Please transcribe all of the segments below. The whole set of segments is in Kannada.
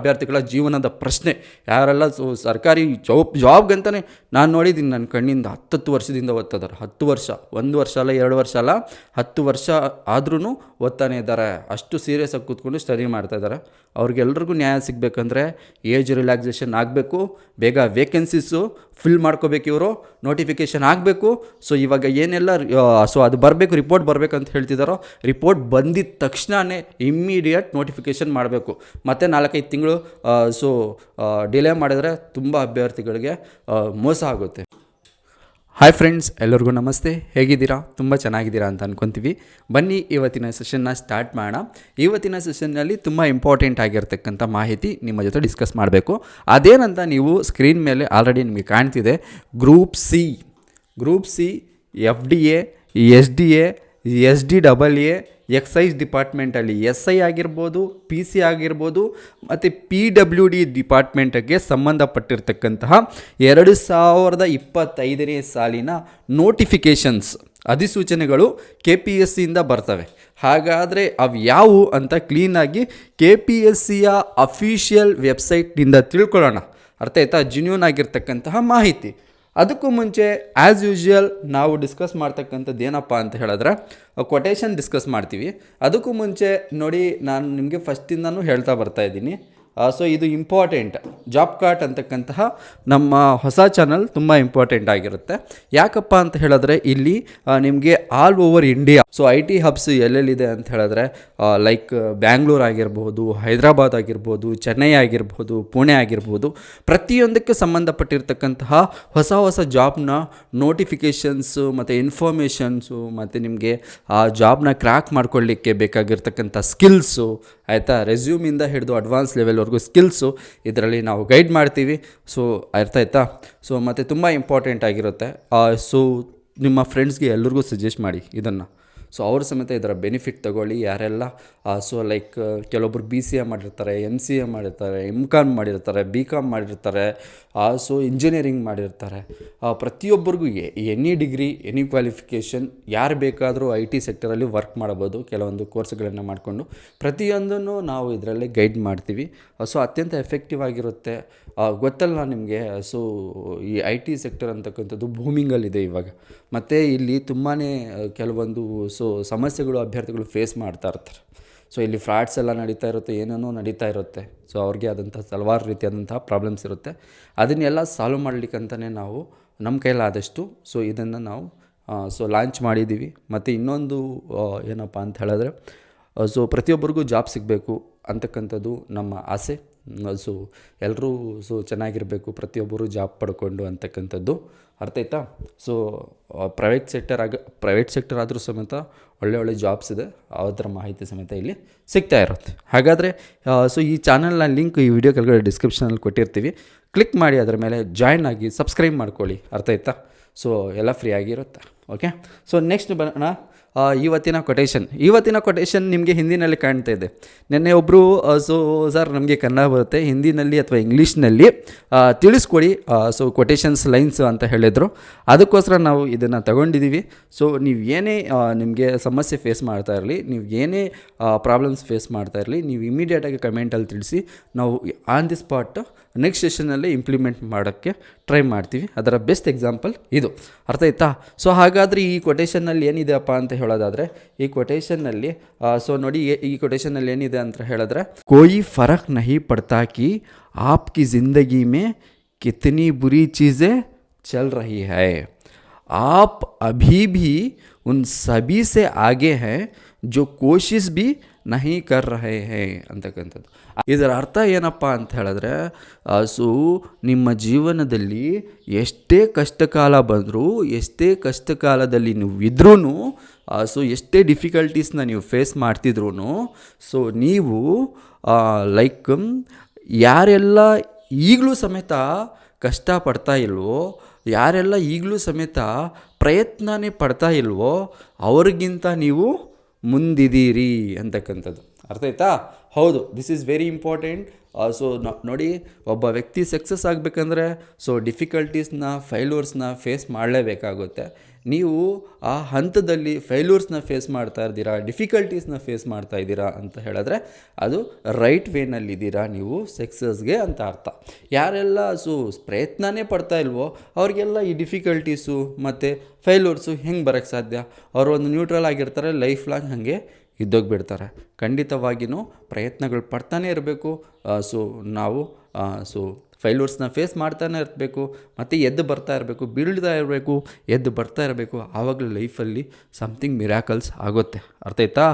ಅಭ್ಯರ್ಥಿಗಳ ಜೀವನದ ಪ್ರಶ್ನೆ. ಯಾರೆಲ್ಲ ಸರ್ಕಾರಿ ಜಾಬ್ ಜಾಬ್ಗಂತಲೇ ನಾನು ನೋಡಿದ್ದೀನಿ ನನ್ನ ಕಣ್ಣಿಂದ ಹತ್ತತ್ತು ವರ್ಷದಿಂದ ಓದ್ತಿದ್ದಾರೆ ಹತ್ತು ವರ್ಷ, ಒಂದು ವರ್ಷ ಅಲ್ಲ, ಎರಡು ವರ್ಷ ಅಲ್ಲ, ಹತ್ತು ವರ್ಷ ಆದ್ರೂ ಓದ್ತಾನೆ ಇದ್ದಾರೆ. ಅಷ್ಟು ಸೀರಿಯಸ್ ಆಗಿ ಕೂತ್ಕೊಂಡು ಸ್ಟಡಿ ಮಾಡ್ತಾ ಇದ್ದಾರೆ. ಅವ್ರಿಗೆಲ್ರಿಗೂ ನ್ಯಾಯ ಸಿಗಬೇಕಂದ್ರೆ ಏಜ್ ರಿಲ್ಯಾಕ್ಸೇಷನ್ ಆಗಬೇಕು, ಬೇಗ ವೇಕೆನ್ಸೀಸು ಫಿಲ್ ಮಾಡ್ಕೋಬೇಕು ಇವರು ನೋಟಿಫಿಕೇಷನ್ ಆಗಬೇಕು. ಸೊ ಇವಾಗ ಏನೆಲ್ಲ ಸೊ ಅದು ಬರಬೇಕು ರಿಪೋರ್ಟ್ ಬರಬೇಕು ಅಂತ ಹೇಳ್ತಿದ್ದಾರೋ ರಿಪೋರ್ಟ್ ಬಂದಿದ್ದ ತಕ್ಷಣವೇ ಇಮ್ಮಿಡಿಯೇಟ್ ನೋಟಿಫಿಕೇಷನ್ ಮಾಡಬೇಕು. ಮತ್ತು ನಾಲ್ಕೈದು ತಿಂಗಳು ಸೊ ಡಿಲೇ ಮಾಡಿದರೆ ತುಂಬ ಅಭ್ಯರ್ಥಿಗಳಿಗೆ ಮೋಸ ಆಗುತ್ತೆ. ಹಾಯ್ ಫ್ರೆಂಡ್ಸ್ ಎಲ್ಲರಿಗೂ ನಮಸ್ತೆ. ಹೇಗಿದ್ದೀರಾ? ತುಂಬ ಚೆನ್ನಾಗಿದ್ದೀರಾ ಅಂತ ಅನ್ಕೊತೀವಿ. ಬನ್ನಿ, ಇವತ್ತಿನ ಸೆಷನ್ನ ಸ್ಟಾರ್ಟ್ ಮಾಡೋಣ. ಇವತ್ತಿನ ಸೆಷನ್ನಲ್ಲಿ ತುಂಬ ಇಂಪಾರ್ಟೆಂಟ್ ಆಗಿರ್ತಕ್ಕಂಥ ಮಾಹಿತಿ ನಿಮ್ಮ ಜೊತೆ ಡಿಸ್ಕಸ್ ಮಾಡಬೇಕು. ಅದೇನಂತ ನೀವು ಸ್ಕ್ರೀನ್ ಮೇಲೆ ಆಲ್ರೆಡಿ ನಿಮಗೆ ಕಾಣ್ತಿದೆ. Group C group C F D A S D A S D double A excise ಡಿಪಾರ್ಟ್ಮೆಂಟಲ್ಲಿ S I ಆಗಿರ್ಬೋದು, ಪಿ ಸಿ ಆಗಿರ್ಬೋದು, ಮತ್ತು ಪಿ ಡಬ್ಲ್ಯೂ ಡಿ ಡಿಪಾರ್ಟ್ಮೆಂಟ್ಗೆ ಸಂಬಂಧಪಟ್ಟಿರ್ತಕ್ಕಂತಹ ಎರಡು ಸಾವಿರದ ಇಪ್ಪತ್ತೈದನೇ ಸಾಲಿನ ನೋಟಿಫಿಕೇಷನ್ಸ್, ಅಧಿಸೂಚನೆಗಳು ಕೆ ಪಿ ಎಸ್ ಸಿಯಿಂದ ಬರ್ತವೆ. ಹಾಗಾದರೆ ಅವು ಯಾವುವು ಅಂತ ಕ್ಲೀನಾಗಿ ಕೆ ಪಿ ಎಸ್ ಸಿಯ ಅಫಿಷಿಯಲ್ ವೆಬ್ಸೈಟ್ನಿಂದ ತಿಳ್ಕೊಳ್ಳೋಣ. ಅರ್ಥ ಆಯ್ತಾ ಜಿನ್ಯೂನ್ ಆಗಿರ್ತಕ್ಕಂತಹ ಮಾಹಿತಿ. ಅದಕ್ಕೂ ಮುಂಚೆ ಆ್ಯಸ್ ಯೂಶುವಲ್ ನಾವು ಡಿಸ್ಕಸ್ ಮಾಡ್ತಕ್ಕಂಥದ್ದು ಏನಪ್ಪ ಅಂತ ಹೇಳಿದ್ರೆ ಕೊಟೇಶನ್ ಡಿಸ್ಕಸ್ ಮಾಡ್ತೀವಿ. ಅದಕ್ಕೂ ಮುಂಚೆ, ನೋಡಿ, ನಾನು ನಿಮಗೆ ಫಸ್ಟಿಂದನೂ ಹೇಳ್ತಾ ಬರ್ತಾ ಇದ್ದೀನಿ. ಸೊ ಇದು ಇಂಪಾರ್ಟೆಂಟ್ ಜಾಬ್ ಕಾರ್ಟ್ ಅಂತಕ್ಕಂತಹ ನಮ್ಮ ಹೊಸ ಚಾನಲ್ ತುಂಬ ಇಂಪಾರ್ಟೆಂಟ್ ಆಗಿರುತ್ತೆ. ಯಾಕಪ್ಪ ಅಂತ ಹೇಳಿದ್ರೆ ಇಲ್ಲಿ ನಿಮಗೆ all over India so I T hubs ಎಲ್ಲೆಲ್ಲಿದೆ ಅಂತ ಹೇಳಿದ್ರೆ ಲೈಕ್ ಬ್ಯಾಂಗ್ಳೂರ್ ಆಗಿರ್ಬೋದು, ಹೈದರಾಬಾದ್ ಆಗಿರ್ಬೋದು, ಚೆನ್ನೈ ಆಗಿರ್ಬೋದು, ಪುಣೆ ಆಗಿರ್ಬೋದು, ಪ್ರತಿಯೊಂದಕ್ಕೆ ಸಂಬಂಧಪಟ್ಟಿರ್ತಕ್ಕಂತಹ ಹೊಸ ಹೊಸ ಜಾಬ್ನ ನೋಟಿಫಿಕೇಷನ್ಸು ಮತ್ತು ಇನ್ಫಾರ್ಮೇಷನ್ಸು ಮತ್ತು ನಿಮಗೆ, ಆ ಜಾಬ್ನ ಕ್ರ್ಯಾಕ್ ಮಾಡ್ಕೊಳ್ಳಿಕ್ಕೆ ಬೇಕಾಗಿರ್ತಕ್ಕಂಥ ಸ್ಕಿಲ್ಸು ಆಯಿತಾ ರೆಸ್ಯೂಮಿಂದ ಹಿಡಿದು ಅಡ್ವಾನ್ಸ್ ಲೆವೆಲ್ವರೆಗೂ ಸ್ಕಿಲ್ಸು ಇದರಲ್ಲಿ ನಾವು ಗೈಡ್ ಮಾಡ್ತೀವಿ. ಸೊ ಅರ್ಥ ಆಯ್ತಾ? ಸೊ ಮತ್ತು ತುಂಬ ಇಂಪಾರ್ಟೆಂಟ್ ಆಗಿರುತ್ತೆ. ಸೊ ನಿಮ್ಮ ಫ್ರೆಂಡ್ಸ್ಗೆ ಎಲ್ರಿಗೂ ಸಜೆಸ್ಟ್ ಮಾಡಿ ಇದನ್ನು. ಸೊ ಅವ್ರ ಸಮೇತ ಇದರ ಬೆನಿಫಿಟ್ ತಗೊಳ್ಳಿ. ಯಾರೆಲ್ಲ ಸೊ ಲೈಕ್ ಕೆಲವೊಬ್ರು ಬಿ ಸಿ ಎ ಮಾಡಿರ್ತಾರೆ ಎಂ ಸಿ ಎ ಮಾಡಿರ್ತಾರೆ ಎಂ ಕಾಮ್ ಮಾಡಿರ್ತಾರೆ ಬಿ ಕಾಮ್ ಮಾಡಿರ್ತಾರೆ ಸೊ ಇಂಜಿನಿಯರಿಂಗ್ ಮಾಡಿರ್ತಾರೆ. ಪ್ರತಿಯೊಬ್ಬರಿಗೂ ಎನಿ ಡಿಗ್ರಿ ಎನಿ ಕ್ವಾಲಿಫಿಕೇಷನ್ ಯಾರು ಬೇಕಾದರೂ ಐ ಟಿ ಸೆಕ್ಟರಲ್ಲಿ ವರ್ಕ್ ಮಾಡ್ಬೋದು. ಕೆಲವೊಂದು ಕೋರ್ಸ್ಗಳನ್ನು ಮಾಡಿಕೊಂಡು. ಪ್ರತಿಯೊಂದನ್ನು ನಾವು ಇದರಲ್ಲಿ ಗೈಡ್ ಮಾಡ್ತೀವಿ. ಸೊ ಅತ್ಯಂತ ಎಫೆಕ್ಟಿವ್ ಆಗಿರುತ್ತೆ. ಗೊತ್ತಲ್ಲ ನಿಮಗೆ ಸೊ ಈ ಐ ಟಿ ಸೆಕ್ಟರ್ ಅಂತಕ್ಕಂಥದ್ದು ಭೂಮಿಂಗಲ್ಲಿದೆ ಇವಾಗ. ಮತ್ತು ಇಲ್ಲಿ ತುಂಬಾ ಕೆಲವೊಂದು ಸೊ ಸಮಸ್ಯೆಗಳು, ಅಭ್ಯರ್ಥಿಗಳು ಫೇಸ್ ಮಾಡ್ತಾ ಇರ್ತಾರೆ. ಸೊ ಇಲ್ಲಿ ಫ್ರಾಡ್ಸ್ ಎಲ್ಲ ನಡೀತಾ ಇರುತ್ತೆ, ಏನೇನೋ ನಡೀತಾ ಇರುತ್ತೆ. ಸೊ ಅವ್ರಿಗೆ ಆದಂಥ ಹಲವಾರು ರೀತಿಯಾದಂತಹ ಪ್ರಾಬ್ಲಮ್ಸ್ ಇರುತ್ತೆ. ಅದನ್ನೆಲ್ಲ ಸಾಲ್ವ್ ಮಾಡಲಿಕ್ಕಂತಲೇ ನಾವು ನಮ್ಮ ಕೈಲಾದಷ್ಟು ಸೊ ಇದನ್ನು ನಾವು ಸೊ ಲಾಂಚ್ ಮಾಡಿದ್ದೀವಿ. ಮತ್ತು ಇನ್ನೊಂದು ಏನಪ್ಪ ಅಂತ ಹೇಳಿದ್ರೆ ಸೊ ಪ್ರತಿಯೊಬ್ಬರಿಗೂ ಜಾಬ್ ಸಿಗಬೇಕು ಅಂತಕ್ಕಂಥದ್ದು ನಮ್ಮ ಆಸೆ. ಸೊ ಎಲ್ಲರೂ ಸೊ ಚೆನ್ನಾಗಿರಬೇಕು, ಪ್ರತಿಯೊಬ್ಬರು ಜಾಬ್ ಪಡ್ಕೊಂಡು ಅಂತಕ್ಕಂಥದ್ದು. ಅರ್ಥ ಆಯ್ತಾ? ಸೊ ಪ್ರೈವೇಟ್ ಸೆಕ್ಟರ್ ಆಗ ಪ್ರೈವೇಟ್ ಸೆಕ್ಟರ್ ಆದರೂ ಸಮೇತ ಒಳ್ಳೆ ಒಳ್ಳೆ ಜಾಬ್ಸ್ ಇದೆ. ಅದರ ಮಾಹಿತಿ ಸಮೇತ ಇಲ್ಲಿ ಸಿಗ್ತಾ ಇರುತ್ತೆ. ಹಾಗಾದರೆ ಸೊ ಈ ಚಾನಲ್ನ ಲಿಂಕ್ ಈ ವಿಡಿಯೋ ಕೆಳಗಡೆ ಡಿಸ್ಕ್ರಿಪ್ಷನಲ್ಲಿ ಕೊಟ್ಟಿರ್ತೀವಿ. ಕ್ಲಿಕ್ ಮಾಡಿ ಅದರ ಮೇಲೆ ಜಾಯ್ನ್ ಆಗಿ ಸಬ್ಸ್ಕ್ರೈಬ್ ಮಾಡ್ಕೊಳ್ಳಿ. ಅರ್ಥ ಆಯ್ತಾ? ಸೊ ಎಲ್ಲ ಫ್ರೀ ಆಗಿರುತ್ತೆ. ಓಕೆ ಸೊ ನೆಕ್ಸ್ಟ್ ಬರೋಣ. ಇವತ್ತಿನ ಕೊಟೇಶನ್ ಇವತ್ತಿನ ಕೊಟೇಶನ್ ನಿಮಗೆ ಹಿಂದಿನಲ್ಲಿ ಕಾಣ್ತಾ ಇದೆ. ನಿನ್ನೆ ಒಬ್ಬರು ಸೊ, ಸರ್ ನಮಗೆ ಕನ್ನಡ ಬರುತ್ತೆ, ಹಿಂದಿನಲ್ಲಿ ಅಥವಾ ಇಂಗ್ಲೀಷ್ನಲ್ಲಿ ತಿಳಿಸ್ಕೊಡಿ ಸೊ ಕೊಟೇಶನ್ಸ್ ಲೈನ್ಸ್ ಅಂತ ಹೇಳಿದರು. ಅದಕ್ಕೋಸ್ಕರ ನಾವು ಇದನ್ನು ತಗೊಂಡಿದ್ದೀವಿ ಸೊ ನೀವು ಏನೇ ನಿಮಗೆ ಸಮಸ್ಯೆ ಫೇಸ್ ಮಾಡ್ತಾ ಇರಲಿ, ನೀವು ಏನೇ ಪ್ರಾಬ್ಲಮ್ಸ್ ಫೇಸ್ ಮಾಡ್ತಾ ಇರಲಿ, ನೀವು ಇಮಿಡಿಯೇಟಾಗಿ ಕಮೆಂಟಲ್ಲಿ ತಿಳಿಸಿ, ನಾವು ಆನ್ ದಿ ಸ್ಪಾಟ್ ನೆಕ್ಸ್ಟ್ ಸೆಷನಲ್ಲಿ ಇಂಪ್ಲಿಮೆಂಟ್ ಮಾಡೋಕ್ಕೆ ಟ್ರೈ ಮಾಡ್ತೀವಿ. ಅದರ ಬೆಸ್ಟ್ ಎಕ್ಸಾಂಪಲ್ ಇದು. ಅರ್ಥ ಆಯ್ತಾ? ಸೊ ಹಾಗಾದರೆ ಈ ಕೊಟೇಷನ್ನಲ್ಲಿ ಏನಿದೆಯಪ್ಪ ಅಂತ ಹೇಳೋದಾದರೆ, ಈ ಕೊಟೇಷನ್ನಲ್ಲಿ ಸೊ ನೋಡಿ, ಈ ಕೊಟೇಷನ್ನಲ್ಲಿ ಏನಿದೆ ಅಂತ ಹೇಳಿದ್ರೆ, ಕೋಯಿ ಫರಕ್ ನಹಿ ಪಡ್ತಾ ಕಿ ಆಪ್ಕಿ ಜಿಂದಗಿ ಮೇ ಕಿತನಿ ಬುರಿ ಚೀಸೆ ಚಲ್ ರಹಿ ಹೈ. ಆಪ್ ಅಭಿ ಭಿ उन सभी से आगे हैं जो कोशिश भी नहीं कर रहे ಅಂತಕ್ಕಂಥದ್ದು. ಇದರ ಅರ್ಥ ಏನಪ್ಪ ಅಂತ ಹೇಳಿದ್ರೆ ಹಸು ನಿಮ್ಮ ಜೀವನದಲ್ಲಿ ಎಷ್ಟೇ ಕಷ್ಟಕಾಲ ಬಂದರೂ, ಎಷ್ಟೇ ಕಷ್ಟಕಾಲದಲ್ಲಿ ನೀವು ಇದ್ರೂ ಸೊ ಎಷ್ಟೇ ಡಿಫಿಕಲ್ಟೀಸ್ನ ನೀವು ಫೇಸ್ ಮಾಡ್ತಿದ್ರು ಸೊ ನೀವು ಲೈಕ್ ಯಾರೆಲ್ಲ ಈಗಲೂ ಸಮೇತ ಕಷ್ಟಪಡ್ತಾ ಇಲ್ವೋ, ಯಾರೆಲ್ಲ ಈಗಲೂ ಸಮೇತ ಪ್ರಯತ್ನನೇ ಪಡ್ತಾ ಇಲ್ವೋ, ಅವ್ರಿಗಿಂತ ನೀವು ಮುಂದಿದ್ದೀರಿ ಅಂತಕ್ಕಂಥದ್ದು. ಅರ್ಥ ಆಯ್ತಾ? ಹೌದು this is very important so ನೋಡಿ, ಒಬ್ಬ ವ್ಯಕ್ತಿ ಸಕ್ಸಸ್ ಆಗಬೇಕಂದ್ರೆ ಸೊ ಡಿಫಿಕಲ್ಟೀಸ್ನ ಫೈಲೂರ್ಸ್ನ ಫೇಸ್ ಮಾಡಲೇಬೇಕಾಗುತ್ತೆ. ನೀವು ಆ ಹಂತದಲ್ಲಿ ಫೈಲೂರ್ಸ್ನ ಫೇಸ್ ಮಾಡ್ತಾ ಇದ್ದೀರಾ ಡಿಫಿಕಲ್ಟೀಸ್ನ ಫೇಸ್ ಮಾಡ್ತಾ ಇದ್ದೀರಾ ಅಂತ ಹೇಳಿದ್ರೆ, ಅದು ರೈಟ್ ವೇನಲ್ಲಿದ್ದೀರಾ ನೀವು ಸಕ್ಸಸ್ಗೆ ಅಂತ ಅರ್ಥ. ಯಾರೆಲ್ಲ ಸೊ ಪ್ರಯತ್ನನೇ ಪಡ್ತಾ ಇಲ್ವೋ, ಅವ್ರಿಗೆಲ್ಲ ಈ ಡಿಫಿಕಲ್ಟೀಸು ಮತ್ತು ಫೈಲೂರ್ಸು ಹೆಂಗೆ ಬರೋಕ್ಕೆ ಸಾಧ್ಯ? ಅವರು ಒಂದು ನ್ಯೂಟ್ರಲ್ ಆಗಿರ್ತಾರೆ ಲೈಫ್ ಲಾಂಗ್ ಹಾಗೆ ಇದ್ದೋಗ್ಬಿಡ್ತಾರೆ. ಖಂಡಿತವಾಗಿಯೂ ಪ್ರಯತ್ನಗಳು ಪಡ್ತಾನೆ ಇರಬೇಕು. ಸೊ ನಾವು ಸೊ ಫೈಲೂರ್ಸ್ನ ಫೇಸ್ ಮಾಡ್ತಾನೆ ಇರಬೇಕು. ಮತ್ತು ಎದ್ದು ಬರ್ತಾ ಇರಬೇಕು, ಬೀಳ್ತಾ ಇರಬೇಕು, ಎದ್ದು ಬರ್ತಾ ಇರಬೇಕು. ಆವಾಗಲೂ ಲೈಫಲ್ಲಿ ಸಮಥಿಂಗ್ ಮಿರಾಕಲ್ಸ್ ಆಗುತ್ತೆ. ಅರ್ಥ ಆಯ್ತಾ?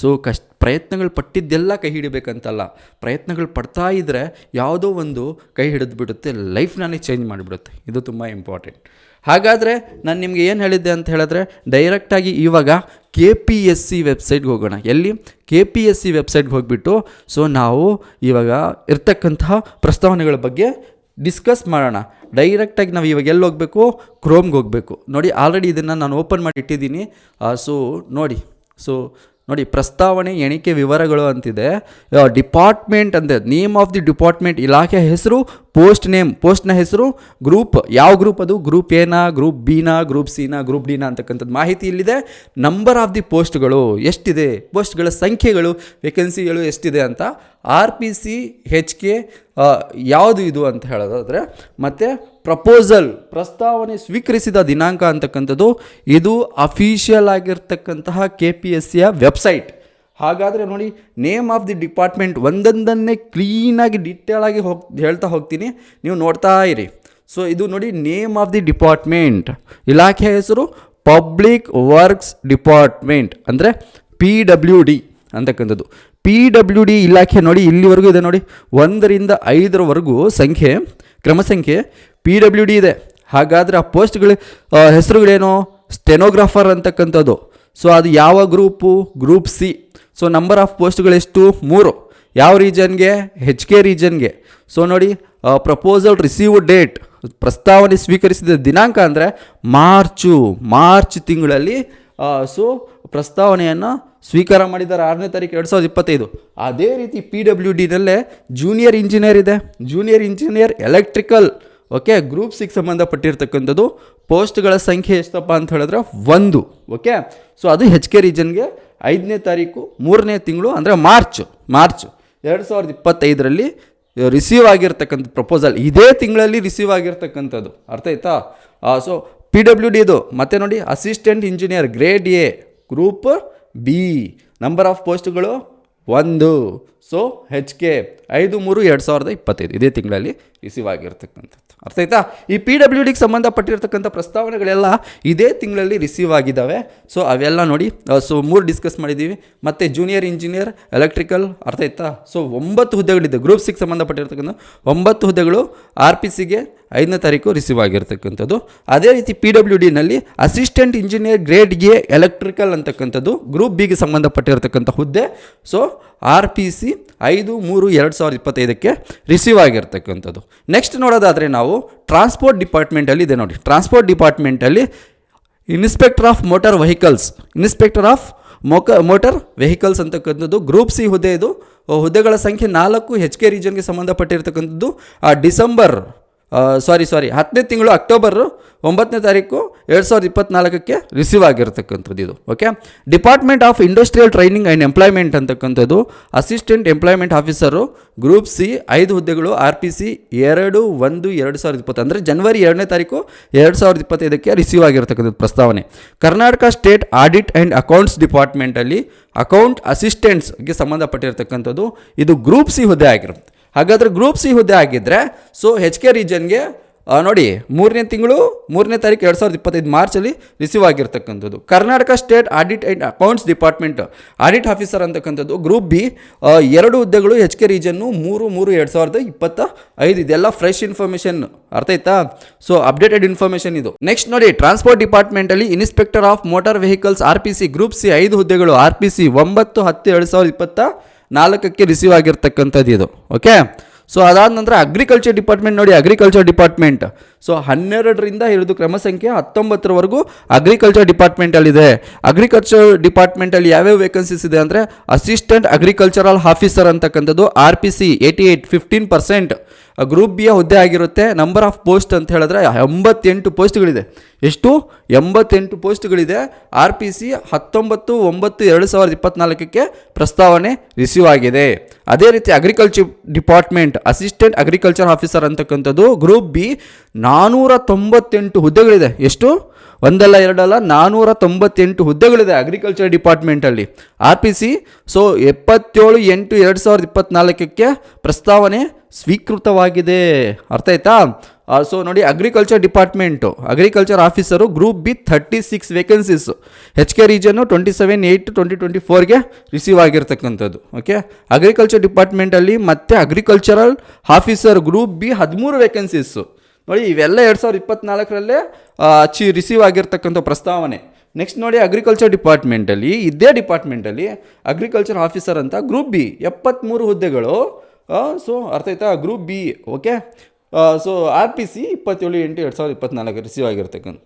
ಸೊ ಕಷ್ಟ ಪ್ರಯತ್ನಗಳು ಪಟ್ಟಿದ್ದೆಲ್ಲ ಕೈ ಹಿಡಿಬೇಕಂತಲ್ಲ. ಪ್ರಯತ್ನಗಳು ಪಡ್ತಾ ಇದ್ದರೆ ಯಾವುದೋ ಒಂದು ಕೈ ಹಿಡಿದು ಬಿಡುತ್ತೆ ಲೈಫ್ನೇ ಚೇಂಜ್ ಮಾಡಿಬಿಡುತ್ತೆ. ಇದು ತುಂಬ ಇಂಪಾರ್ಟೆಂಟ್ ಹಾಗಾದರೆ ನಾನು ನಿಮಗೆ ಏನು ಹೇಳಿದ್ದೆ ಅಂತ ಹೇಳಿದ್ರೆ ಡೈರೆಕ್ಟಾಗಿ ಇವಾಗ ಕೆ ಪಿ ಎಸ್ ಸಿ ವೆಬ್ಸೈಟ್ಗೆ ಹೋಗೋಣ. ಎಲ್ಲಿ? ಕೆ ಪಿ ಎಸ್ ಸಿ ವೆಬ್ಸೈಟ್ಗೆ ಹೋಗಿಬಿಟ್ಟು, ಸೊ ನಾವು ಇವಾಗ ಇರ್ತಕ್ಕಂತಹ ಪ್ರಸ್ತಾವನೆಗಳ ಬಗ್ಗೆ ಡಿಸ್ಕಸ್ ಮಾಡೋಣ. ಡೈರೆಕ್ಟಾಗಿ ನಾವು ಇವಾಗ ಎಲ್ಲಿ ಹೋಗಬೇಕು? ಕ್ರೋಮ್ಗೆ ಹೋಗಬೇಕು. ನೋಡಿ ಆಲ್ರೆಡಿ ಇದನ್ನು ನಾನು ಓಪನ್ ಮಾಡಿ ಇಟ್ಟಿದ್ದೀನಿ. ಸೊ ನೋಡಿ ಸೊ ನೋಡಿ, ಪ್ರಸ್ತಾವನೆ, ಎಣಿಕೆ ವಿವರಗಳು ಅಂತಿದೆ. ಡಿಪಾರ್ಟ್ಮೆಂಟ್ ಅಂತೆ, ನೇಮ್ ಆಫ್ ದಿ ಡಿಪಾರ್ಟ್ಮೆಂಟ್ ಇಲಾಖೆ ಹೆಸರು, ಪೋಸ್ಟ್ ನೇಮ್, ಪೋಸ್ಟ್ನ ಹೆಸರು, ಗ್ರೂಪ್, ಯಾವ ಗ್ರೂಪ್ ಅದು? ಗ್ರೂಪ್ ಎನಾ ಗ್ರೂಪ್ ಬಿನಾ ಗ್ರೂಪ್ ಸಿನಾ ಗ್ರೂಪ್ ಡಿನಾ ಅಂತಕ್ಕಂಥದ್ದು ಮಾಹಿತಿ ಇಲ್ಲಿದೆ. ನಂಬರ್ ಆಫ್ ದಿ ಪೋಸ್ಟ್ಗಳು ಎಷ್ಟಿದೆ? ಪೋಸ್ಟ್ಗಳ ಸಂಖ್ಯೆಗಳು ವೇಕೆನ್ಸಿಗಳು ಎಷ್ಟಿದೆ ಅಂತ R P C H K ಯಾವುದು ಇದು ಅಂತ ಹೇಳೋದಾದರೆ, ಮತ್ತು ಪ್ರಪೋಸಲ್, ಪ್ರಸ್ತಾವನೆ ಸ್ವೀಕರಿಸಿದ ದಿನಾಂಕ ಅಂತಕ್ಕಂಥದ್ದು, ಇದು ಅಫಿಷಿಯಲ್ ಆಗಿರ್ತಕ್ಕಂತಹ ಕೆ ಪಿ ಎಸ್ ಸಿಯ ವೆಬ್ಸೈಟ್. ಹಾಗಾದರೆ ನೋಡಿ, ನೇಮ್ ಆಫ್ ದಿ ಡಿಪಾರ್ಟ್ಮೆಂಟ್ ಒಂದೊಂದನ್ನೇ ಕ್ಲೀನಾಗಿ ಡಿಟೇಲ್ ಆಗಿ ಹೋಗ್, ಹೇಳ್ತಾ ಹೋಗ್ತೀನಿ, ನೀವು ನೋಡ್ತಾ ಇರಿ. ಸೊ, ಇದು ನೋಡಿ, ನೇಮ್ ಆಫ್ ದಿ ಡಿಪಾರ್ಟ್ಮೆಂಟ್. ಇಲಾಖೆಯ ಹೆಸರು ಪಬ್ಲಿಕ್ ವರ್ಕ್ಸ್ ಡಿಪಾರ್ಟ್ಮೆಂಟ್, ಅಂದರೆ ಪಿ ಡಬ್ಲ್ಯೂ ಡಿ. ಅಂತಕ್ಕಂಥದ್ದು. ಪಿ ಡಬ್ಲ್ಯೂ ಡಿ ಇಲಾಖೆ ನೋಡಿ, ಇಲ್ಲಿವರೆಗೂ ಇದೆ ನೋಡಿ, ಒಂದರಿಂದ ಐದರವರೆಗೂ ಸಂಖ್ಯೆ, ಕ್ರಮ ಸಂಖ್ಯೆ ಪಿ ಡಬ್ಲ್ಯೂ ಡಿ ಇದೆ. ಹಾಗಾದರೆ ಆ ಪೋಸ್ಟ್ಗಳು ಹೆಸರುಗಳೇನು? ಸ್ಟೆನೋಗ್ರಾಫರ್ ಅಂತಕ್ಕಂಥದ್ದು. ಸೊ ಅದು ಯಾವ group group C so number of ಪೋಸ್ಟ್ಗಳೆಷ್ಟು ಮೂರು. ಯಾವ ರೀಜನ್ಗೆ? ಹೆಚ್ ಕೆ ರೀಜನ್ಗೆ. ಸೊ ನೋಡಿ ಪ್ರಪೋಸಲ್ ರಿಸೀವ್ ಡೇಟ್ ಪ್ರಸ್ತಾವನೆ ಸ್ವೀಕರಿಸಿದ ದಿನಾಂಕ ಅಂದರೆ ಮಾರ್ಚು. ಮಾರ್ಚ್ ತಿಂಗಳಲ್ಲಿ ಸೊ ಪ್ರಸ್ತಾವನೆಯನ್ನು ಸ್ವೀಕಾರ ಮಾಡಿದ್ದಾರೆ. ಆರನೇ ತಾರೀಕು ಎರಡು ಸಾವಿರದ ಇಪ್ಪತ್ತೈದು. ಅದೇ ರೀತಿ ಪಿ ಡಬ್ಲ್ಯೂ ಡಿನಲ್ಲೇ ಜೂನಿಯರ್ ಇಂಜಿನಿಯರ್ ಇದೆ. Junior engineer electrical okay group six ಸಂಬಂಧಪಟ್ಟಿರ್ತಕ್ಕಂಥದ್ದು ಪೋಸ್ಟ್ಗಳ ಸಂಖ್ಯೆ ಎಷ್ಟಪ್ಪ ಅಂತ ಹೇಳಿದ್ರೆ ಒಂದು. ಓಕೆ ಸೊ ಅದು ಹೆಚ್ ಕೆ ರೀಜನ್ಗೆ ಐದನೇ ತಾರೀಕು, ಮೂರನೇ ತಿಂಗಳು ಅಂದರೆ ಮಾರ್ಚ್ ಮಾರ್ಚ್ ಎರಡು ಸಾವಿರದ ಇಪ್ಪತ್ತೈದರಲ್ಲಿ ರಿಸೀವ್ ಆಗಿರ್ತಕ್ಕಂಥ ಪ್ರಪೋಸಲ್ ಇದೇ ತಿಂಗಳಲ್ಲಿ ರಿಸೀವ್ ಆಗಿರ್ತಕ್ಕಂಥದ್ದು. ಅರ್ಥ ಆಯ್ತಾ? ಸೊ ಪಿ ಡಬ್ಲ್ಯೂ ಡಿ ಇದು ಮತ್ತೆ ನೋಡಿ assistant engineer grade A group B number of ಪೋಸ್ಟ್ಗಳು ಒಂದು. ಸೊ ಹೆಚ್ ಕೆ ಐದು, ಮೂರು, ಎರಡು ಸಾವಿರದ ಇಪ್ಪತ್ತೈದು. ಇದೇ ತಿಂಗಳಲ್ಲಿ ರಿಸೀವ್ ಆಗಿರ್ತಕ್ಕಂಥದ್ದು. ಅರ್ಥ ಆಯ್ತಾ? ಈ ಪಿ ಡಬ್ಲ್ಯೂ ಡಿಗೆ ಸಂಬಂಧಪಟ್ಟಿರ್ತಕ್ಕಂಥ ಪ್ರಸ್ತಾವನೆಗಳೆಲ್ಲ ಇದೇ ತಿಂಗಳಲ್ಲಿ ರಿಸೀವ್ ಆಗಿದ್ದಾವೆ ಸೊ ಅವೆಲ್ಲ ನೋಡಿ ಸೊ ಮೂರು ಡಿಸ್ಕಸ್ ಮಾಡಿದ್ದೀವಿ. ಮತ್ತು ಜೂನಿಯರ್ ಇಂಜಿನಿಯರ್ ಎಲೆಕ್ಟ್ರಿಕಲ್ ಅರ್ಥ ಆಯ್ತಾ? ಸೊ ಒಂಬತ್ತು ಹುದ್ದೆಗಳಿದೆ. ಗ್ರೂಪ್ ಸಿಗೆ ಸಂಬಂಧಪಟ್ಟಿರ್ತಕ್ಕಂಥ ಒಂಬತ್ತು ಹುದ್ದೆಗಳು ಆರ್ ಪಿ ಸಿಗೆ ಐದನೇ ತಾರೀಕು ರಿಸೀವ್ ಆಗಿರ್ತಕ್ಕಂಥದ್ದು. ಅದೇ ರೀತಿ P W ಡಿನಲ್ಲಿ assistant engineer grade A electrical ಅಂತಕ್ಕಂಥದ್ದು ಗ್ರೂಪ್ ಬಿಗೆ ಸಂಬಂಧಪಟ್ಟಿರ್ತಕ್ಕಂಥ ಹುದ್ದೆ. ಸೊ ಆರ್ ಪಿ ಸಿ ಐದು, ಮೂರು, ಎರಡು ಸಾವಿರದ ಇಪ್ಪತ್ತೈದಕ್ಕೆ ರಿಸೀವ್ ಆಗಿರ್ತಕ್ಕಂಥದ್ದು. ನೆಕ್ಸ್ಟ್ ನೋಡೋದಾದರೆ ನಾವು ಟ್ರಾನ್ಸ್ಪೋರ್ಟ್ ಡಿಪಾರ್ಟ್ಮೆಂಟಲ್ಲಿ ಇದೆ ನೋಡಿ. Transport ಡಿಪಾರ್ಟ್ಮೆಂಟಲ್ಲಿ inspector of motor vehicles inspector of Moka motor vehicles ಅಂತಕ್ಕಂಥದ್ದು ಗ್ರೂಪ್ ಸಿ ಹುದ್ದೆ ಇದು. ಹುದ್ದೆಗಳ ಸಂಖ್ಯೆ ನಾಲ್ಕು ಹೆಚ್ ಕೆ ರೀಜನ್ಗೆ ಸಂಬಂಧಪಟ್ಟಿರ್ತಕ್ಕಂಥದ್ದು. ಆ ಡಿಸೆಂಬರ್ ಸಾರಿ ಸಾರಿ ಹತ್ತನೇ ತಿಂಗಳು ಅಕ್ಟೋಬರ್ ಒಂಬತ್ತನೇ ತಾರೀಕು ಎರಡು ಸಾವಿರದ ಇಪ್ಪತ್ನಾಲ್ಕಕ್ಕೆ ರಿಸೀವ್ ಆಗಿರತಕ್ಕಂಥದ್ದು ಇದು okay department of industrial training and employment ಅಂತಕ್ಕಂಥದ್ದು. Assistant employment officer group C ಐದು ಹುದ್ದೆಗಳು ಆರ್ ಪಿ ಸಿ ಎರಡು, ಒಂದು, ಎರಡು ಸಾವಿರದ ಇಪ್ಪತ್ತು. ಅಂದರೆ ಜನವರಿ ಎರಡನೇ ತಾರೀಕು ಎರಡು ಸಾವಿರದ ಇಪ್ಪತ್ತೈದಕ್ಕೆ ರಿಸೀವ್ ಆಗಿರತಕ್ಕಂಥದ್ದು ಪ್ರಸ್ತಾವನೆ. Karnataka state audit and accounts ಡಿಪಾರ್ಟ್ಮೆಂಟಲ್ಲಿ account ಅಸಿಸ್ಟೆಂಟ್ಸ್ಗೆ ಸಂಬಂಧಪಟ್ಟಿರತಕ್ಕಂಥದ್ದು. ಇದು ಗ್ರೂಪ್ ಸಿ ಹುದ್ದೆ ಆಗಿರುತ್ತೆ. ಹಾಗಾದರೆ ಗ್ರೂಪ್ ಸಿ ಹುದ್ದೆ ಆಗಿದ್ದರೆ ಸೊ ಹೆಚ್ ಕೆ ರೀಜನ್ಗೆ ನೋಡಿ, ಮೂರನೇ ತಿಂಗಳು, ಮೂರನೇ ತಾರೀಕು ಎರಡು ಸಾವಿರದ ಇಪ್ಪತ್ತೈದು ಮಾರ್ಚಲ್ಲಿ ರಿಸೀವ್ ಆಗಿರ್ತಕ್ಕಂಥದ್ದು. Karnataka state audit and accounts department audit officer ಅಂತಕ್ಕಂಥದ್ದು ಗ್ರೂಪ್ ಬಿ ಎರಡು ಹುದ್ದೆಗಳು ಎಚ್ ಕೆ ರೀಜನ್ನು ಮೂರು ಮೂರು, ಎರಡು ಸಾವಿರದ ಇಪ್ಪತ್ತ ಐದು. ಇದೆಲ್ಲ ಫ್ರೆಶ್ ಇನ್ಫಾರ್ಮೇಷನ್ ಅರ್ಥ ಆಯ್ತಾ? ಸೊ ಅಪ್ಡೇಟೆಡ್ ಇನ್ಫಾರ್ಮೇಷನ್ ಇದು. ನೆಕ್ಸ್ಟ್ ನೋಡಿ transport ಡಿಪಾರ್ಟ್ಮೆಂಟಲ್ಲಿ inspector of motor vehicles R P C group C ಐದು ಹುದ್ದೆಗಳು. ಆರ್ ಪಿ ಸಿ ಒಂಬತ್ತು, ಹತ್ತು, ಎರಡು ಸಾವಿರದ ಇಪ್ಪತ್ತ ನಾಲ್ಕಕ್ಕೆ ರಿಸೀವ್ ಆಗಿರ್ತಕ್ಕಂಥದ್ದು ಇದು ಓಕೆ ಸೊ ಅದಾದ ನಂತರ ಅಗ್ರಿಕಲ್ಚರ್ ಡಿಪಾರ್ಟ್ಮೆಂಟ್ ನೋಡಿ ಅಗ್ರಿಕಲ್ಚರ್ ಡಿಪಾರ್ಟ್ಮೆಂಟ್ ಸೊ ಹನ್ನೆರಡರಿಂದ ಹಿಡಿದು ಕ್ರಮ ಸಂಖ್ಯೆ ಹತ್ತೊಂಬತ್ತರವರೆಗೂ ಅಗ್ರಿಕಲ್ಚರ್ ಡಿಪಾರ್ಟ್ಮೆಂಟಲ್ಲಿದೆ ಅಗ್ರಿಕಲ್ಚರ್ ಡಿಪಾರ್ಟ್ಮೆಂಟಲ್ಲಿ ಯಾವ್ಯಾವ ವೇಕೆನ್ಸೀಸ್ ಇದೆ ಅಂದರೆ ಅಸಿಸ್ಟೆಂಟ್ ಅಗ್ರಿಕಲ್ಚರಲ್ ಆಫೀಸರ್ ಅಂತಕ್ಕಂಥದ್ದು R P C eighty eight fifteen percent group ಬಿಯ ಹುದ್ದೆ ಆಗಿರುತ್ತೆ ನಂಬರ್ ಆಫ್ ಪೋಸ್ಟ್ ಅಂತ ಹೇಳಿದ್ರೆ ಎಂಬತ್ತೆಂಟು ಪೋಸ್ಟ್ಗಳಿದೆ ಎಷ್ಟು? ಎಂಬತ್ತೆಂಟು ಪೋಸ್ಟ್ಗಳಿದೆ ಆರ್ ಪಿ ಸಿ ಹತ್ತೊಂಬತ್ತು, ಒಂಬತ್ತು, ಎರಡು ಸಾವಿರದ ಇಪ್ಪತ್ನಾಲ್ಕಕ್ಕೆ ಪ್ರಸ್ತಾವನೆ ರಿಸೀವ್ ಆಗಿದೆ. ಅದೇ ರೀತಿ agriculture department assistant agriculture officer ಅಂತಕ್ಕಂಥದ್ದು ಗ್ರೂಪ್ ಬಿ ನಾನ್ನೂರ ತೊಂಬತ್ತೆಂಟು ಹುದ್ದೆಗಳಿದೆ. ಎಷ್ಟು? ಒಂದಲ್ಲ, ಎರಡಲ್ಲ ನಾನ್ನೂರ ತೊಂಬತ್ತೆಂಟು ಹುದ್ದೆಗಳಿದೆ ಅಗ್ರಿಕಲ್ಚರ್ ಡಿಪಾರ್ಟ್ಮೆಂಟಲ್ಲಿ ಆರ್ ಪಿ ಸಿ ಸೊ ಎಪ್ಪತ್ತೇಳು ಎಂಟು ಎರಡು ಸಾವಿರದ ಇಪ್ಪತ್ನಾಲ್ಕಕ್ಕೆ ಪ್ರಸ್ತಾವನೆ ಸ್ವೀಕೃತವಾಗಿದೆ. ಅರ್ಥ ಆಯ್ತಾ? ಸೊ ನೋಡಿ agriculture department agriculture officer group B thirty six vacancies H K region twenty seven eight twenty twenty ಫೋರ್ಗೆ receive ಆಗಿರ್ತಕ್ಕಂಥದ್ದು ಓಕೆ ಅಗ್ರಿಕಲ್ಚರ್ ಡಿಪಾರ್ಟ್ಮೆಂಟಲ್ಲಿ ಮತ್ತೆ ಅಗ್ರಿಕಲ್ಚರಲ್ ಆಫೀಸರ್ ಗ್ರೂಪ್ ಬಿ ಹದಿಮೂರು ವೇಕೆನ್ಸೀಸು ನೋಡಿ, ಇವೆಲ್ಲ ಎರಡು ಸಾವಿರದ ಇಪ್ಪತ್ನಾಲ್ಕರಲ್ಲೇ ಅಚಿ ರಿಸೀವ್ ಆಗಿರ್ತಕ್ಕಂಥ ಪ್ರಸ್ತಾವನೆ. ನೆಕ್ಸ್ಟ್ ನೋಡಿ ಅಗ್ರಿಕಲ್ಚರ್ ಡಿಪಾರ್ಟ್ಮೆಂಟಲ್ಲಿ ಇದೇ ಡಿಪಾರ್ಟ್ಮೆಂಟಲ್ಲಿ ಅಗ್ರಿಕಲ್ಚರ್ ಆಫೀಸರ್ ಅಂತ ಗ್ರೂಪ್ ಬಿ ಎಪ್ಪತ್ತ್ಮೂರು ಹುದ್ದೆಗಳು ಸೊ ಅರ್ಥ ಆಯ್ತಾ? Group B okay so R P C ಇಪ್ಪತ್ತೇಳು, ಎಂಟು, ಎರಡು ಸಾವಿರದ ಇಪ್ಪತ್ನಾಲ್ಕು ರಿಸೀವ್ ಆಗಿರ್ತಕ್ಕಂಥ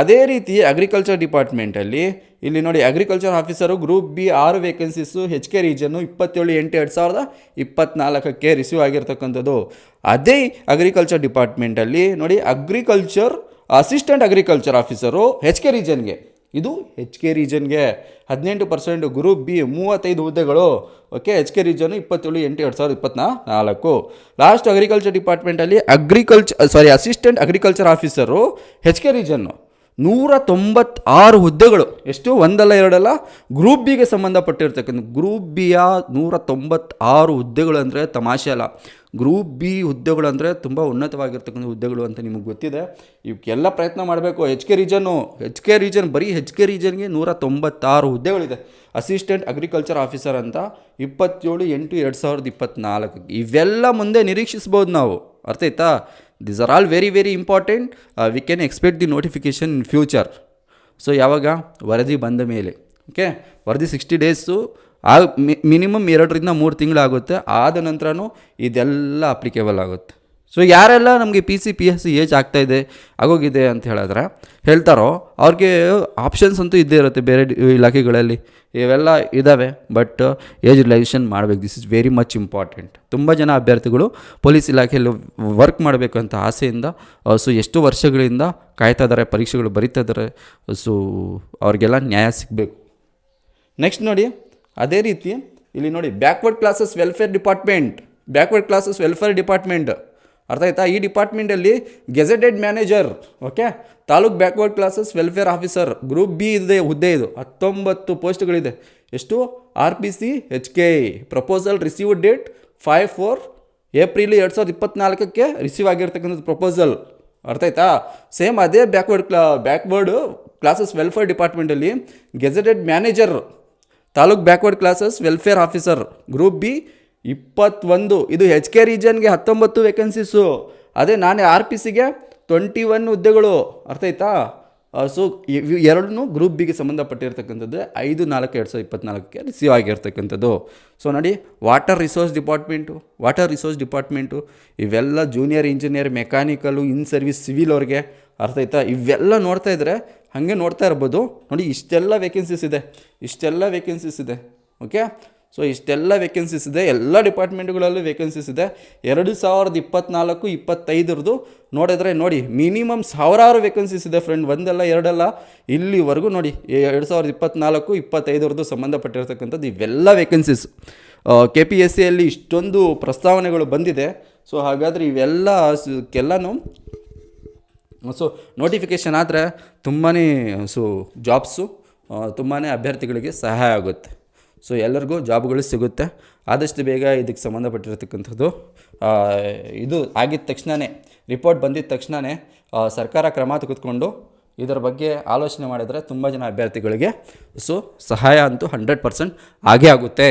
ಅದೇ ರೀತಿ ಅಗ್ರಿಕಲ್ಚರ್ ಡಿಪಾರ್ಟ್ಮೆಂಟಲ್ಲಿ ಇಲ್ಲಿ ನೋಡಿ ಅಗ್ರಿಕಲ್ಚರ್ ಆಫೀಸರು ಗ್ರೂಪ್ ಬಿ ಆರು ವೇಕೆನ್ಸೀಸು ಹೆಚ್ ಕೆ ರೀಜನ್ನು ಇಪ್ಪತ್ತೇಳು, ಎಂಟು, ಎರಡು ಸಾವಿರದ ಇಪ್ಪತ್ನಾಲ್ಕಕ್ಕೆ ರಿಸೀವ್ ಆಗಿರ್ತಕ್ಕಂಥದ್ದು. ಅದೇ ಅಗ್ರಿಕಲ್ಚರ್ ಡಿಪಾರ್ಟ್ಮೆಂಟಲ್ಲಿ ನೋಡಿ agriculture assistant agriculture officer H K ರೀಜನ್ಗೆ ಇದು ಎಚ್ ಕೆ ರೀಜನ್ಗೆ ಹದಿನೆಂಟು ಪರ್ಸೆಂಟ್ ಗ್ರೂಪ್ ಬಿ ಮೂವತ್ತೈದು ಹುದ್ದೆಗಳು. ಓಕೆ ಎಚ್ ಕೆ ರೀಜನ್ ಇಪ್ಪತ್ತೇಳು, ಎಂಟು, ಎರಡು ಸಾವಿರದ ಇಪ್ಪತ್ನಾ ನಾಲ್ಕು last agriculture ಡಿಪಾರ್ಟ್ಮೆಂಟಲ್ಲಿ agriculture sorry assistant agriculture officer H K region ನೂರ ತೊಂಬತ್ತಾರು ಹುದ್ದೆಗಳು. ಎಷ್ಟು ಒಂದಲ್ಲ ಎರಡಲ್ಲ ಗ್ರೂಪ್ ಬಿಗೆ ಸಂಬಂಧಪಟ್ಟಿರ್ತಕ್ಕಂಥ ಗ್ರೂಪ್ ಬಿಯ ನೂರ ತೊಂಬತ್ತಾರು ಹುದ್ದೆಗಳು ಅಂದರೆ ತಮಾಷೆ ಅಲ್ಲ. ಗ್ರೂಪ್ ಬಿ ಹುದ್ದೆಗಳು ಅಂದರೆ ತುಂಬ ಉನ್ನತವಾಗಿರ್ತಕ್ಕಂಥ ಹುದ್ದೆಗಳು ಅಂತ ನಿಮಗೆ ಗೊತ್ತಿದೆ. ಇವಕ್ಕೆಲ್ಲ ಪ್ರಯತ್ನ ಮಾಡಬೇಕು. H K region H K region ಬರೀ ಎಚ್ ಕೆ ರೀಜನ್ಗೆ ನೂರ ತೊಂಬತ್ತಾರು ಹುದ್ದೆಗಳಿದೆ. ಅಸಿಸ್ಟೆಂಟ್ ಅಗ್ರಿಕಲ್ಚರ್ ಆಫೀಸರ್ ಅಂತ ಇಪ್ಪತ್ತೇಳು ಎಂಟು ಎರಡು ಸಾವಿರದ ಇಪ್ಪತ್ತ್ನಾಲ್ಕು ಇವೆಲ್ಲ ಮುಂದೆ ನಿರೀಕ್ಷಿಸ್ಬೋದು ನಾವು. ಅರ್ಥ ಆಯ್ತಾ? This are all very very important we can expect the notification in future so ಯಾವಾಗ? ವರದಿ ಬಂದ ಮೇಲೆ. ಓಕೆ ವರದಿ ಸಿಕ್ಸ್ಟಿ ಡೇಸು ಆ ಮಿನಿಮಮ್ ಎರಡರಿಂದ ಮೂರು ತಿಂಗಳಾಗುತ್ತೆ. ಆದ ನಂತರನೂ ಇದೆಲ್ಲ ಅಪ್ಲಿಕೇಬಲ್ ಆಗುತ್ತೆ. ಸೊ ಯಾರೆಲ್ಲ ನಮಗೆ P C P S C age ಆಗ್ತಾಯಿದೆ ಆಗೋಗಿದೆ ಅಂತ ಹೇಳಿದ್ರೆ, ಹೇಳ್ತಾರೋ, ಅವ್ರಿಗೆ ಆಪ್ಷನ್ಸ್ ಅಂತೂ ಇದ್ದೇ ಇರುತ್ತೆ ಬೇರೆ ಇಲಾಖೆಗಳಲ್ಲಿ. ಇವೆಲ್ಲ ಇದ್ದಾವೆ ಬಟ್ ಏಜ್ ರಿಲೈಸೇಷನ್ ಮಾಡಬೇಕು. This is very much important ತುಂಬ ಜನ ಅಭ್ಯರ್ಥಿಗಳು ಪೊಲೀಸ್ ಇಲಾಖೆಯಲ್ಲಿ ವರ್ಕ್ ಮಾಡಬೇಕು ಅಂತ ಆಸೆಯಿಂದ, ಸೊ, ಎಷ್ಟು ವರ್ಷಗಳಿಂದ ಕಾಯ್ತಾ ಇದ್ದಾರೆ, ಪರೀಕ್ಷೆಗಳು ಬರೀತಾ ಇದ್ದಾರೆ, ಸೊ, ಅವ್ರಿಗೆಲ್ಲ ನ್ಯಾಯ ಸಿಗಬೇಕು. ನೆಕ್ಸ್ಟ್ ನೋಡಿ, ಅದೇ ರೀತಿ ಇಲ್ಲಿ ನೋಡಿ backward classes welfare department backward classes welfare department ಅರ್ಥ ಆಯ್ತಾ? ಈ ಡಿಪಾರ್ಟ್ಮೆಂಟಲ್ಲಿ gazetted manager okay taluk backward classes welfare officer group B ಇದೆ, ಹುದ್ದೆ ಇದು. ಹತ್ತೊಂಬತ್ತು ಪೋಸ್ಟ್ಗಳಿದೆ. ಎಷ್ಟು? R P C H K proposal receive date five four April ಎರಡು ಸಾವಿರದ ಇಪ್ಪತ್ನಾಲ್ಕಕ್ಕೆ ರಿಸೀವ್ ಆಗಿರ್ತಕ್ಕಂಥದ್ದು ಪ್ರಪೋಸಲ್ ಅರ್ಥ ಆಯ್ತಾ? ಸೇಮ್ ಅದೇ ಬ್ಯಾಕ್ವರ್ಡ್ ಕ್ಲಾ backward classes welfare ಡಿಪಾರ್ಟ್ಮೆಂಟಲ್ಲಿ gazetted manager taluk backward classes welfare officer group B ಇಪ್ಪತ್ತೊಂದು. ಇದು ಎಚ್ ಕೆ ರೀಜನ್ಗೆ ಹತ್ತೊಂಬತ್ತು ವೇಕೆನ್ಸೀಸು ಅದೇ ನಾನೇ ಆರ್ ಪಿ ಸಿಗೆ ಟ್ವೆಂಟಿ ಒನ್ ಹುದ್ದೆಗಳು. ಅರ್ಥ ಆಯ್ತಾ? ಸೊ ಎರಡನ್ನೂ ಗ್ರೂಪ್ ಬಿಗೆ ಸಂಬಂಧಪಟ್ಟಿರ್ತಕ್ಕಂಥದ್ದು ಐದು, ನಾಲ್ಕು, ಎರಡು ಸಾವಿರ ಇಪ್ಪತ್ನಾಲ್ಕಕ್ಕೆ ರಿಸೀವ್ ಆಗಿರ್ತಕ್ಕಂಥದ್ದು. ಸೊ ನೋಡಿ water resource department water resource department ಇವೆಲ್ಲ junior engineer mechanical in service civil ಅವ್ರಿಗೆ. ಅರ್ಥ ಆಯ್ತಾ? ಇವೆಲ್ಲ ನೋಡ್ತಾ ಇದ್ದರೆ ಹಾಗೆ ನೋಡ್ತಾ ಇರ್ಬೋದು. ನೋಡಿ, ಇಷ್ಟೆಲ್ಲ ವೇಕೆನ್ಸೀಸ್ ಇದೆ. ಇಷ್ಟೆಲ್ಲ ವೇಕೆನ್ಸೀಸ್ ಇದೆ. ಓಕೆ ಸೊ ಇಷ್ಟೆಲ್ಲ ವೇಕೆನ್ಸೀಸ್ ಇದೆ. ಎಲ್ಲ ಡಿಪಾರ್ಟ್ಮೆಂಟ್ಗಳಲ್ಲೂ ವೇಕೆನ್ಸೀಸ್ ಇದೆ. ಎರಡು ಸಾವಿರದ ಇಪ್ಪತ್ನಾಲ್ಕು, ಇಪ್ಪತ್ತೈದರದು ನೋಡಿದ್ರೆ ನೋಡಿ ಮಿನಿಮಮ್ ಸಾವಿರಾರು ವೇಕೆನ್ಸೀಸ್ ಇದೆ ಫ್ರೆಂಡ್ ಒಂದಲ್ಲ, ಎರಡಲ್ಲ, ಇಲ್ಲಿವರೆಗೂ ನೋಡಿ ಎರಡು ಸಾವಿರದ ಇಪ್ಪತ್ನಾಲ್ಕು ಇಪ್ಪತ್ತೈದರದ್ದು ಸಂಬಂಧಪಟ್ಟಿರ್ತಕ್ಕಂಥದ್ದು ಇವೆಲ್ಲ ವೇಕೆನ್ಸೀಸ್ ಕೆ ಪಿ ಎಸ್ ಸಿಯಲ್ಲಿ ಇಷ್ಟೊಂದು ಪ್ರಸ್ತಾವನೆಗಳು ಬಂದಿದೆ. ಸೊ ಹಾಗಾದರೆ ಇವೆಲ್ಲ ಎಲ್ಲನೂ ಸೊ ನೋಟಿಫಿಕೇಷನ್ ಆದರೆ ತುಂಬಾ ಸೊ ಜಾಬ್ಸು ತುಂಬಾ ಅಭ್ಯರ್ಥಿಗಳಿಗೆ ಸಹಾಯ ಆಗುತ್ತೆ. ಸೊ ಎಲ್ಲರಿಗೂ ಜಾಬ್ಗಳು ಸಿಗುತ್ತೆ. ಆದಷ್ಟು ಬೇಗ ಇದಕ್ಕೆ ಸಂಬಂಧಪಟ್ಟಿರತಕ್ಕಂಥದ್ದು ಇದು ಆಗಿದ ತಕ್ಷಣವೇ ರಿಪೋರ್ಟ್ ಬಂದಿದ್ದ ತಕ್ಷಣವೇ ಸರ್ಕಾರ ಕ್ರಮ ತೆಗೆದುಕೊಂಡು ಇದರ ಬಗ್ಗೆ ಆಲೋಚನೆ ಮಾಡಿದರೆ ತುಂಬ ಜನ ಅಭ್ಯರ್ಥಿಗಳಿಗೆ, ಸೊ, ಸಹಾಯ ಅಂತೂ ಹಂಡ್ರೆಡ್ ಪರ್ಸೆಂಟ್ ಆಗೇ ಆಗುತ್ತೆ.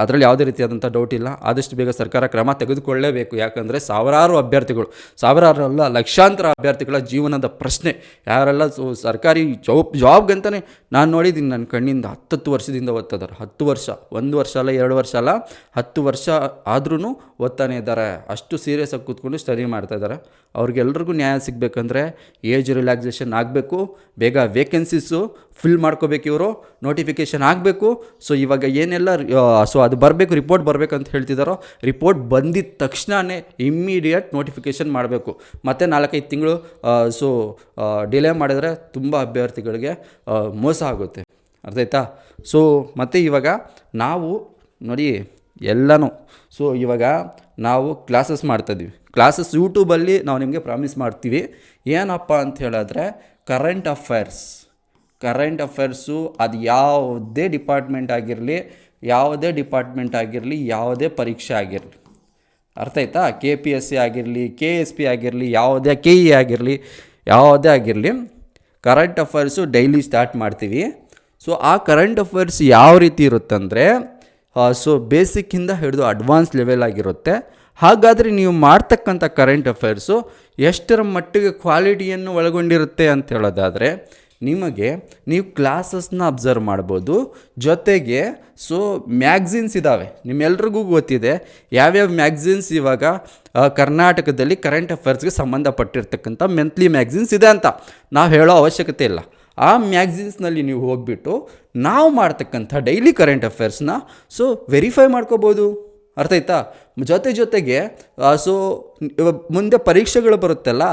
ಅದರಲ್ಲಿ ಯಾವುದೇ ರೀತಿಯಾದಂಥ ಡೌಟ್ ಇಲ್ಲ. ಆದಷ್ಟು ಬೇಗ ಸರ್ಕಾರ ಕ್ರಮ ತೆಗೆದುಕೊಳ್ಳಲೇಬೇಕು ಯಾಕಂದರೆ ಸಾವಿರಾರು ಅಭ್ಯರ್ಥಿಗಳು, ಸಾವಿರಾರು ಅಲ್ಲ, ಲಕ್ಷಾಂತರ ಅಭ್ಯರ್ಥಿಗಳ ಜೀವನದ ಪ್ರಶ್ನೆ. ಯಾರೆಲ್ಲ ಸರ್ಕಾರಿ ಜಾಬ್ ಜಾಬ್ಗಂತಲೇ ನಾನು ನೋಡಿದ್ದೀನಿ ನನ್ನ ಕಣ್ಣಿಂದ ಹತ್ತತ್ತು ವರ್ಷದಿಂದ ಓದ್ತಿದ್ದಾರೆ ಹತ್ತು ವರ್ಷ, ಒಂದು ವರ್ಷ ಅಲ್ಲ, ಎರಡು ವರ್ಷ ಅಲ್ಲ, ಹತ್ತು ವರ್ಷ ಆದ್ರೂ ಓದ್ತಾನೆ ಇದ್ದಾರೆ. ಅಷ್ಟು ಸೀರಿಯಸ್ ಆಗಿ ಕೂತ್ಕೊಂಡು ಸ್ಟಡಿ ಮಾಡ್ತಾ ಇದ್ದಾರೆ. ಅವ್ರಿಗೆಲ್ರಿಗೂ ನ್ಯಾಯ ಸಿಗಬೇಕಂದ್ರೆ ಏಜ್ ರಿಲ್ಯಾಕ್ಸೇಷನ್ ಆಗಬೇಕು, ಬೇಗ ವೇಕೆನ್ಸೀಸು ಫಿಲ್ ಮಾಡ್ಕೋಬೇಕು ಇವರು ನೋಟಿಫಿಕೇಷನ್ ಆಗಬೇಕು. ಸೊ ಇವಾಗ ಏನೆಲ್ಲ ಸೊ ಅದು ಬರಬೇಕು ರಿಪೋರ್ಟ್ ಬರಬೇಕು ಅಂತ ಹೇಳ್ತಿದ್ದಾರೋ ರಿಪೋರ್ಟ್ ಬಂದಿದ ತಕ್ಷಣವೇ ಇಮ್ಮಿಡಿಯೇಟ್ ನೋಟಿಫಿಕೇಷನ್ ಮಾಡಬೇಕು. ಮತ್ತು ನಾಲ್ಕೈದು ತಿಂಗಳು ಸೊ ಡಿಲೇ ಮಾಡಿದರೆ ತುಂಬ ಅಭ್ಯರ್ಥಿಗಳಿಗೆ ಮೋಸ ಆಗುತ್ತೆ. ಅರ್ಥ ಆಯ್ತಾ? ಸೊ ಮತ್ತು ಇವಾಗ ನಾವು ನೋಡಿ ಎಲ್ಲನೂ. ಸೊ ಇವಾಗ ನಾವು ಕ್ಲಾಸಸ್ ಮಾಡ್ತಾಯಿದ್ದೀವಿ ಕ್ಲಾಸಸ್ ಯೂಟ್ಯೂಬಲ್ಲಿ ನಾವು ನಿಮಗೆ ಪ್ರಾಮಿಸ್ ಮಾಡ್ತೀವಿ. ಏನಪ್ಪ ಅಂತ ಹೇಳಿದ್ರೆ ಕರೆಂಟ್ ಅಫೇರ್ಸ್ ಕರೆಂಟ್ ಅಫೇರ್ಸು ಅದು ಯಾವುದೇ ಡಿಪಾರ್ಟ್ಮೆಂಟ್ ಆಗಿರಲಿ, ಯಾವುದೇ ಡಿಪಾರ್ಟ್ಮೆಂಟ್ ಆಗಿರಲಿ, ಯಾವುದೇ ಪರೀಕ್ಷೆ ಆಗಿರಲಿ. ಅರ್ಥ ಆಯ್ತಾ? ಕೆ ಪಿ ಎಸ್ ಸಿ ಆಗಿರಲಿ ಕೆ ಎಸ್ ಪಿ ಆಗಿರಲಿ, ಯಾವುದೇ ಕೆ ಇ ಆಗಿರಲಿ, ಯಾವುದೇ ಆಗಿರಲಿ ಕರೆಂಟ್ ಅಫೇರ್ಸು ಡೈಲಿ ಸ್ಟಾರ್ಟ್ ಮಾಡ್ತೀವಿ. ಸೊ ಆ ಕರೆಂಟ್ ಅಫೇರ್ಸ್ ಯಾವ ರೀತಿ ಇರುತ್ತಂದರೆ ಸೊ ಬೇಸಿಕ್ಕಿಂದ ಹಿಡಿದು ಅಡ್ವಾನ್ಸ್ ಲೆವೆಲ್ ಆಗಿರುತ್ತೆ. ಹಾಗಾದರೆ ನೀವು ಮಾಡ್ತಕ್ಕಂಥ ಕರೆಂಟ್ ಅಫೇರ್ಸು ಎಷ್ಟರ ಮಟ್ಟಿಗೆ ಕ್ವಾಲಿಟಿಯನ್ನು ಒಳಗೊಂಡಿರುತ್ತೆ ಅಂತ ಹೇಳೋದಾದರೆ, ನಿಮಗೆ ನೀವು ಕ್ಲಾಸಸ್ನ ಅಬ್ಸರ್ವ್ ಮಾಡ್ಬೋದು. ಜೊತೆಗೆ ಸೊ ಮ್ಯಾಗ್ಝಿನ್ಸ್ ಇದ್ದಾವೆ ನಿಮ್ಮೆಲ್ರಿಗೂ ಗೊತ್ತಿದೆ, ಯಾವ್ಯಾವ ಮ್ಯಾಗ್ಝಿನ್ಸ್ ಇವಾಗ ಕರ್ನಾಟಕದಲ್ಲಿ ಕರೆಂಟ್ ಅಫೇರ್ಸ್ಗೆ ಸಂಬಂಧಪಟ್ಟಿರ್ತಕ್ಕಂಥ ಮೆಂತ್ಲಿ ಮ್ಯಾಗ್ಝಿನ್ಸ್ ಇದೆ ಅಂತ. ನಾವು ಹೇಳೋ ಅವಶ್ಯಕತೆ ಇಲ್ಲ. ಆ ಮ್ಯಾಗ್ಝಿನ್ಸ್ನಲ್ಲಿ ನೀವು ಹೋಗಿಬಿಟ್ಟು ನಾವು ಮಾಡ್ತಕ್ಕಂಥ ಡೈಲಿ ಕರೆಂಟ್ ಅಫೇರ್ಸ್ನ ಸೊ ವೆರಿಫೈ ಮಾಡ್ಕೋಬೋದು. ಅರ್ಥ ಆಯ್ತಾ? ಜೊತೆ ಜೊತೆಗೆ ಸೊ ಮುಂದೆ ಪರೀಕ್ಷೆಗಳು ಬರುತ್ತಲ್ಲ,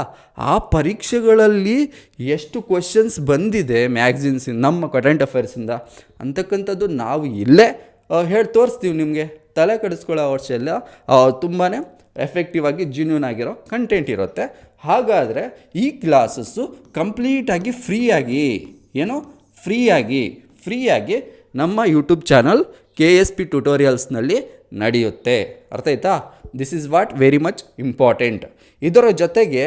ಆ ಪರೀಕ್ಷೆಗಳಲ್ಲಿ ಎಷ್ಟು ಕ್ವಶನ್ಸ್ ಬಂದಿದೆ ಮ್ಯಾಗ್ಝಿನ್ಸ್ ನಮ್ಮ ಕರೆಂಟ್ ಅಫೇರ್ಸಿಂದ ಅಂತಕ್ಕಂಥದ್ದು ನಾವು ಇಲ್ಲೇ ಹೇಳಿ ತೋರಿಸ್ತೀವಿ ನಿಮಗೆ. ತಲೆ ಕೆಡಿಸ್ಕೊಳ್ಳೋ ವರ್ಷ ಎಲ್ಲ ತುಂಬಾ ಎಫೆಕ್ಟಿವ್ ಆಗಿ ಜಿನ್ಯೂನ್ ಆಗಿರೋ ಕಂಟೆಂಟ್ ಇರುತ್ತೆ. ಹಾಗಾದರೆ ಈ ಕ್ಲಾಸಸ್ಸು ಕಂಪ್ಲೀಟಾಗಿ ಫ್ರೀಯಾಗಿ, ಏನು ಫ್ರೀಯಾಗಿ ಫ್ರೀಯಾಗಿ ನಮ್ಮ YouTube channel K S P ಟ್ಯುಟೋರಿಯಲ್ಸ್ನಲ್ಲಿ ನಡೆಯುತ್ತೆ. ಅರ್ಥ ಆಯ್ತಾ? This is what very much important ಇದರ ಜೊತೆಗೆ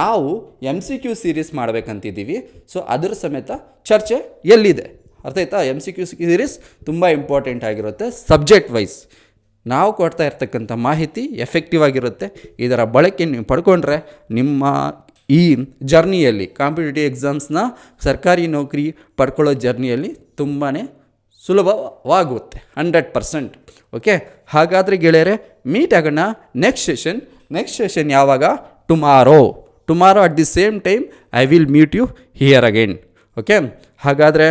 ನಾವು ಎಂ ಸಿ ಕ್ಯೂ ಸೀರೀಸ್ ಮಾಡಬೇಕಂತಿದ್ದೀವಿ. ಸೊ ಅದರ ಸಮೇತ ಚರ್ಚೆ ಎಲ್ಲಿದೆ? ಅರ್ಥ ಆಯ್ತಾ? ಎಂ ಸಿ ಕ್ಯೂ ಸೀರೀಸ್ ತುಂಬ ಇಂಪಾರ್ಟೆಂಟ್ ಆಗಿರುತ್ತೆ ಸಬ್ಜೆಕ್ಟ್ ವೈಸ್ ನಾವು ಕೊಡ್ತಾ ಇರ್ತಕ್ಕಂಥ ಮಾಹಿತಿ ಎಫೆಕ್ಟಿವ್ ಆಗಿರುತ್ತೆ. ಇದರ ಬಳಕೆ ನೀವು ಪಡ್ಕೊಂಡ್ರೆ ನಿಮ್ಮ ಈ ಜರ್ನಿಯಲ್ಲಿ ಕಾಂಪಿಟೇಟಿವ್ ಎಕ್ಸಾಮ್ಸ್ನ ಸರ್ಕಾರಿ ನೌಕರಿ ಪಡ್ಕೊಳ್ಳೋ ಜರ್ನಿಯಲ್ಲಿ ತುಂಬಾ ಸುಲಭವಾಗುತ್ತೆ ಹಂಡ್ರೆಡ್ ಪರ್ಸೆಂಟ್ ಓಕೆ ಹಾಗಾದರೆ ಗೆಳೆಯರೆ ಮೀಟ್ ಆಗೋಣ ನೆಕ್ಸ್ಟ್ ಸೆಷನ್ ನೆಕ್ಸ್ಟ್ ಸೆಷನ್ ಯಾವಾಗ? Tomorrow tomorrow at the same time I will meet you here again okay ಹಾಗಾದರೆ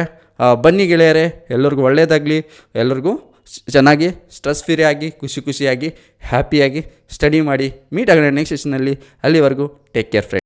ಬನ್ನಿ ಗೆಳೆಯರೆ, ಎಲ್ಲರಿಗೂ ಒಳ್ಳೆಯದಾಗಲಿ ಎಲ್ಲರಿಗೂ ಚೆನ್ನಾಗಿ ಸ್ಟ್ರೆಸ್ ಫ್ರೀ ಆಗಿ, ಖುಷಿ ಖುಷಿಯಾಗಿ ಹ್ಯಾಪಿಯಾಗಿ ಸ್ಟಡಿ ಮಾಡಿ ಮೀಟ್ ಆಗೋಣ ನೆಕ್ಸ್ಟ್ ಸೆಷನಲ್ಲಿ ಅಲ್ಲಿವರೆಗೂ ಟೇಕ್ ಕೇರ್ ಫ್ರೆಂಡ್